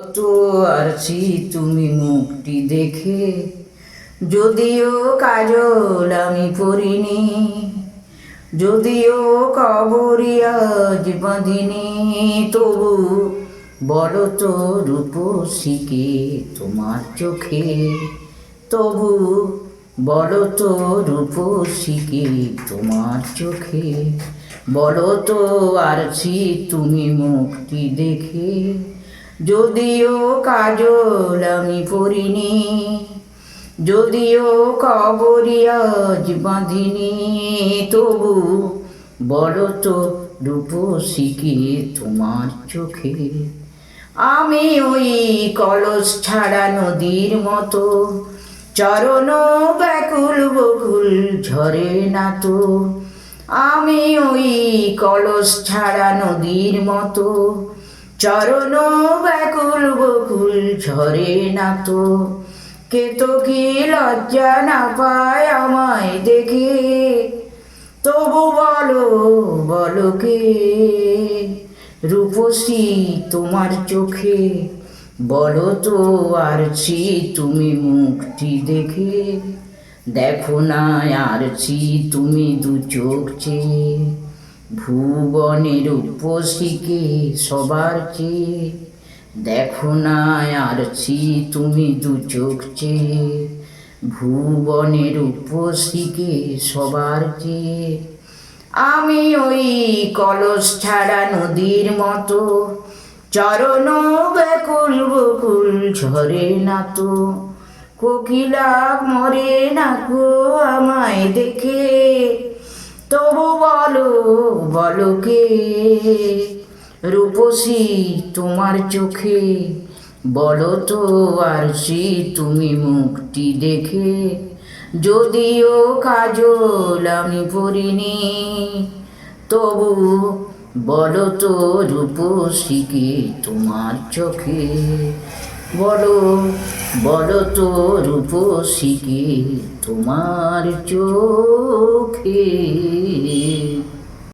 তো আরছি তুমি মুখটি দেখে, যদিও কাজল আমি পরিনি যদিও কবরিয়াজ বাঁধিনি, তবু বলো তো রূপসীকে তোমার চোখে, তবু বলো তো রূপসীকে তোমার চোখে, বলো তো আরছি তুমি মুখটি দেখে যদিও কাজল আমি পরিনি যদিও কবরিয়াজ বাঁধিনি, তবু বলো তো রূপসীকে তোমার চোখে? আমি ওই কলস ছাড়া নদীর মতো, চরণ ব্যাকুল বকুল ঝরে না তো। আমি ওই কলস ছাড়া নদীর মতো চরণ ব্যাকুল বকুল ঝরে না তো। কে তো কি লজ্জা না পায় আমায় দেখে? তবু বলো বলো কে? রূপসী তোমার চোখে, বলো তো আরছি তুমি মুখটি দেখে। দেখো না আরছি তুমি দু চোখ চেয়ে। ভুবনের উপসীকে সবার চেয়ে। দেখো না আরছি তুমি দু চোখ চেয়ে। ভুবনের উপসীকে সবার চেয়ে। আমি ওই কলস ছাড়া নদীর মতো, চরণ ব্যাকুল বকুল ঝরে না তো। কোকিলা মরে না গো আমায় দেখে। তবু বলো বলো কে? রূপসী তোমার চোখে, বলো তো আর তুমি মুখটি দেখে। যদিও কাজল আমি পড়িনি, তবু বলো তো রূপসীকে তোমার চোখে। বলো বড় তো রূপসীকে তোমার চোখে?